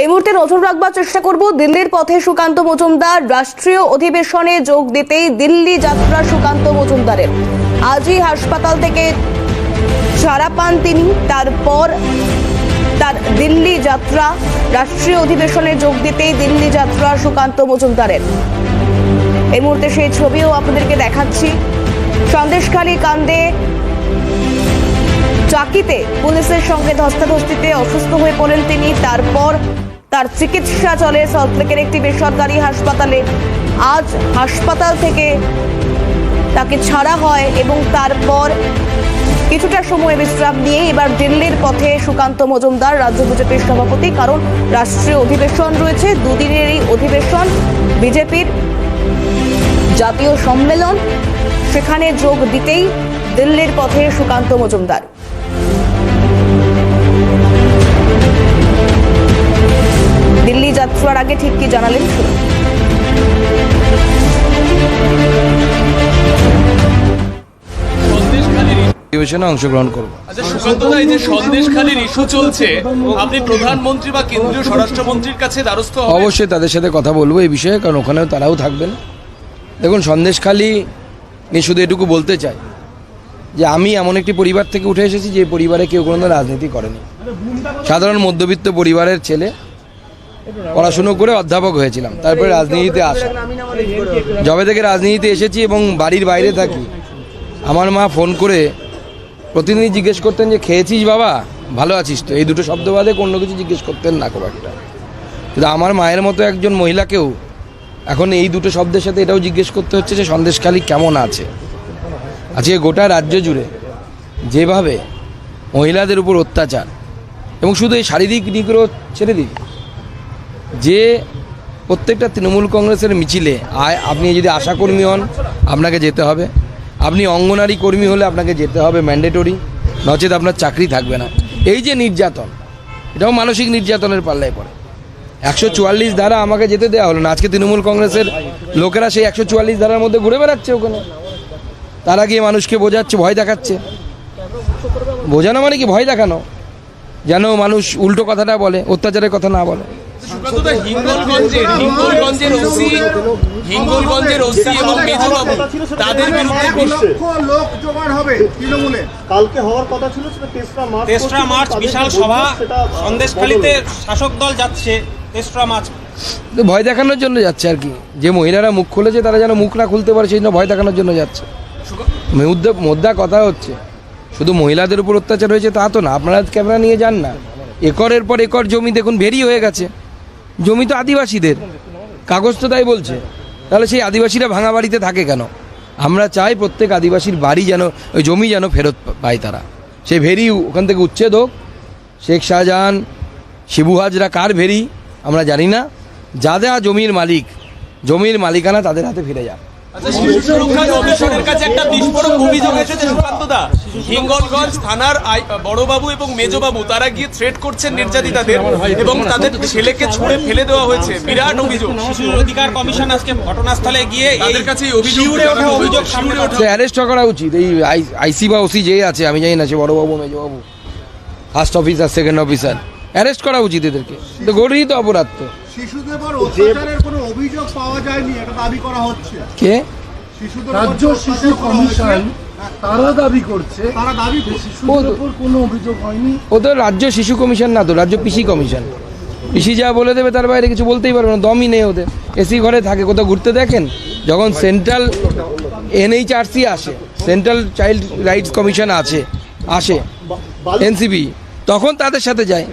এই মুহূর্তে নজর রাখবার চেষ্টা করব দিল্লির পথে সুকান্ত মজুমদার। রাষ্ট্রীয় অধিবেশনে যোগ দিতেই দিল্লি যাত্রা সুকান্ত মজুমদারের। আজই হাসপাতাল থেকে ছাড়া পান তিনি। তারপর তার দিল্লি যাত্রা, রাষ্ট্রীয় অধিবেশনে যোগ দিতেই দিল্লি যাত্রা সুকান্ত মজুমদারের। এই মুহূর্তে সেই ছবিও আপনাদেরকে দেখাচ্ছি। সন্দেশখালী কান্দে চাকিতে পুলিশের সঙ্গে ধস্তাধস্তিতে অসুস্থ হয়ে পড়েন তিনি। তারপর তার চিকিৎসা চলে সল্টলেকের একটি বেসরকারি হাসপাতালে। আজ হাসপাতাল থেকে তাকে ছাড়া হয় এবং তারপর কিছুটা সময় বিশ্রাম নিয়ে এবার দিল্লির পথে সুকান্ত মজুমদার রাজ্য বিজেপির সভাপতি, কারণ রাষ্ট্রীয় অধিবেশন রয়েছে দুদিনের এই অধিবেশন, বিজেপির জাতীয় সম্মেলন, সেখানে যোগ দিতেই দিল্লির পথে সুকান্ত মজুমদার। দিল্লি যাত্রার আগে ঠিক কি জানালেন? অধিবেশনে অংশগ্রহণ করব। আচ্ছা সুকান্ত দা যে সন্দেশখালীর ইস্যু চলছে আপনি প্রধানমন্ত্রী বা কেন্দ্রীয় স্বরাষ্ট্রমন্ত্রীর কাছে দ্বারস্থ অবশ্যই তাদের সাথে কথা বলব এই বিষয়ে কারণ ওখানেও তারাও থাকবেন। দেখুন সন্দেশখালি নিয়ে শুধু এটুকু বলতে চাই যে আমি এমন একটি পরিবার থেকে উঠে এসেছি যে পরিবারে কেউ কোনো রাজনীতি করেনি। সাধারণ মধ্যবিত্ত পরিবারের ছেলে, পড়াশুনো করে অধ্যাপক হয়েছিলাম, তারপরে রাজনীতিতে আসা। যবে থেকে রাজনীতিতে এসেছি এবং বাড়ির বাইরে থাকি, আমার মা ফোন করে প্রতিদিনই জিজ্ঞেস করতেন যে, খেয়েছিস বাবা? ভালো আছিস তো। এই দুটো শব্দ বাদে অন্য কিছু জিজ্ঞেস করতেন না খুব একটা। কিন্তু আমার মায়ের মতো একজন মহিলাকেও এখন এই দুটো শব্দের সাথে এটাও জিজ্ঞেস করতে হচ্ছে যে, সন্দেশখালী কেমন আছে? আজকে গোটা রাজ্য জুড়ে যেভাবে মহিলাদের উপর অত্যাচার এবং শুধু এই শারীরিক নিগ্রহ ছেড়ে দিন যে প্রত্যেকটা তৃণমূল কংগ্রেসের মিছিলে আয়, আপনি যদি আশাকর্মী হন, আপনাকে যেতে হবে। আপনি অঙ্গনারী কর্মী হলে আপনাকে যেতে হবে ম্যান্ডেটরি নচেত আপনার চাকরি থাকবে না। এই যে নির্যাতন, এটাও মানসিক নির্যাতনের পাল্লায় পড়ে। একশো চুয়াল্লিশ ধারা আমাকে যেতে দেওয়া হলো না। আজকে তৃণমূল কংগ্রেসের লোকেরা সেই একশো চুয়াল্লিশ ধারার মধ্যে ঘুরে বেড়াচ্ছে ওখানে। তারা গিয়ে মানুষকে বোঝাচ্ছে ভয় দেখাচ্ছে। বোঝানো মানে কি? ভয় দেখানো। যেন মানুষ উল্টো কথাটা বলে অত্যাচারের কথা না বলে। সুকান্ত দা হিঙ্গলগঞ্জের হিঙ্গলগঞ্জের ওসি হিঙ্গলগঞ্জের ওসি এবং মেজবাবু তাদের বিরুদ্ধে লোক জোগাড় হবে তৃণমূলে। কালকে হওয়ার কথা ছিল তেসরা মার্চ তেসরা মার্চ বিশাল সভা বৈঠক, সেটা সন্দেশখালীতে বন্ধ হয়েছে। শাসক দল যাচ্ছে তেসরা মার্চ। ভয় দেখানোর জন্য যাচ্ছে আর কি। যে মহিলারা মুখ খুলেছে তারা যেন মুখ না খুলতে পারে সেই জন্য ভয় দেখানোর জন্য যাচ্ছে। মোদ্দা কথা হচ্ছে। শুধু মহিলাদের উপর অত্যাচার হয়েছে তা তো না, আপনারা ক্যামেরা নিয়ে যান না। একরের পর একর জমি দেখুন, ভেরি হয়ে গেছে। জমি তো আদিবাসীদের। কাগজ তো তাই বলছে। তাহলে সেই আদিবাসীরা ভাঙা বাড়িতে থাকে কেন? আমরা চাই প্রত্যেক আদিবাসীর বাড়ি যেন, ওই জমি যেন ফেরত পায় তারা। সে ভেরি ওখান থেকে উচ্ছেদ হোক। শেখ শাহজাহান, শিবু হাজরা, কার ভেরি? আমরা জানি না। যাদের জমির মালিক, জমির মালিকানা তাদের হাতে ফিরে শিশু সুরক্ষা কমিশনের কাছে একটা বিস্ফোরক অভিযোগ এসেছে সুকান্ত হিঙ্গলগঞ্জ থানার বড়বাবু এবং মেজবাবু তারা গিয়ে থ্রেট করছেন নির্যাতিতাদের এবং তাদের ছেলেকে ছুঁড়ে ফেলে দেওয়া হয়েছে। বিরাট অভিযোগ। শিশু অধিকার কমিশন আজকে ঘটনাস্থলে গিয়ে এই কাছে অভিযোগ শিউরে ওঠা জানানো অভিযোগ সামনে অ্যারেস্ট করা উচিত। এই আইসি বা ওসি যে আছে আমি জানি না সে বড়বাবু মেজবাবু। First officer second officer arrest করা উচিত এদেরকে। তো গরিব তো অপরাধ তো। শিশুদের অভিযোগ পাওয়া যায়নি এটা দাবি করা হচ্ছে। কে? রাজ্য শিশু। কমিশন তারা দাবি করছে তারা দাবি করছে। শিশুদের উপর কোনো অভিযোগ হয়নি। ও তো রাজ্য শিশু কমিশন না তো রাজ্য পিসি কমিশন। পিসি যা বলে দেবে তার বাইরে কিছু বলতেই পারবে না দমই নেই ওদের। এসি ঘরে থাকে কোথাও ঘুরতে দেখেন? যখন সেন্ট্রাল এনএইচআরসি আসে সেন্ট্রাল চাইল্ড রাইটস কমিশন আছে আসে এনসিবি তখন তাদের সাথে যায়।